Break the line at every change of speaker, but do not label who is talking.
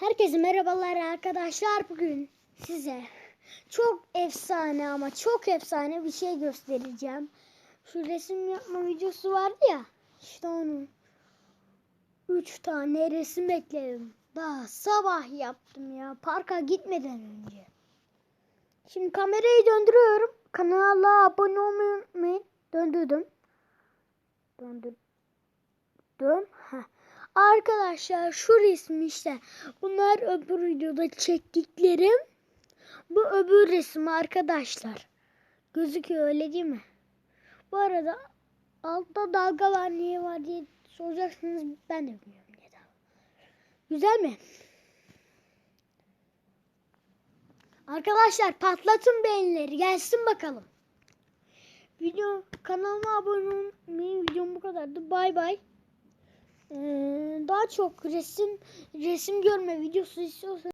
Herkese merhabalar arkadaşlar. Bugün size çok efsane ama çok efsane bir şey göstereceğim. Şu resim yapma videosu vardı ya. İşte onun. Üç tane resim ekledim. Daha sabah yaptım ya. Parka gitmeden önce. Şimdi kamerayı döndürüyorum. Kanala abone olmayı unutmayın. Döndürdüm. Döndürdüm. Heh. Arkadaşlar şu resim işte. Bunlar öbür videoda çektiklerim. Bu öbür resim arkadaşlar. Gözüküyor öyle değil mi? Bu arada altta dalga var niye var diye soracaksınız. Ben de bilmiyorum niye. Güzel mi? Arkadaşlar patlatın beğenileri gelsin bakalım. Video kanalıma abone olmayı videom bu kadardı. Bay bay. Ee, daha çok. Resim resim görme videosu istiyorsanız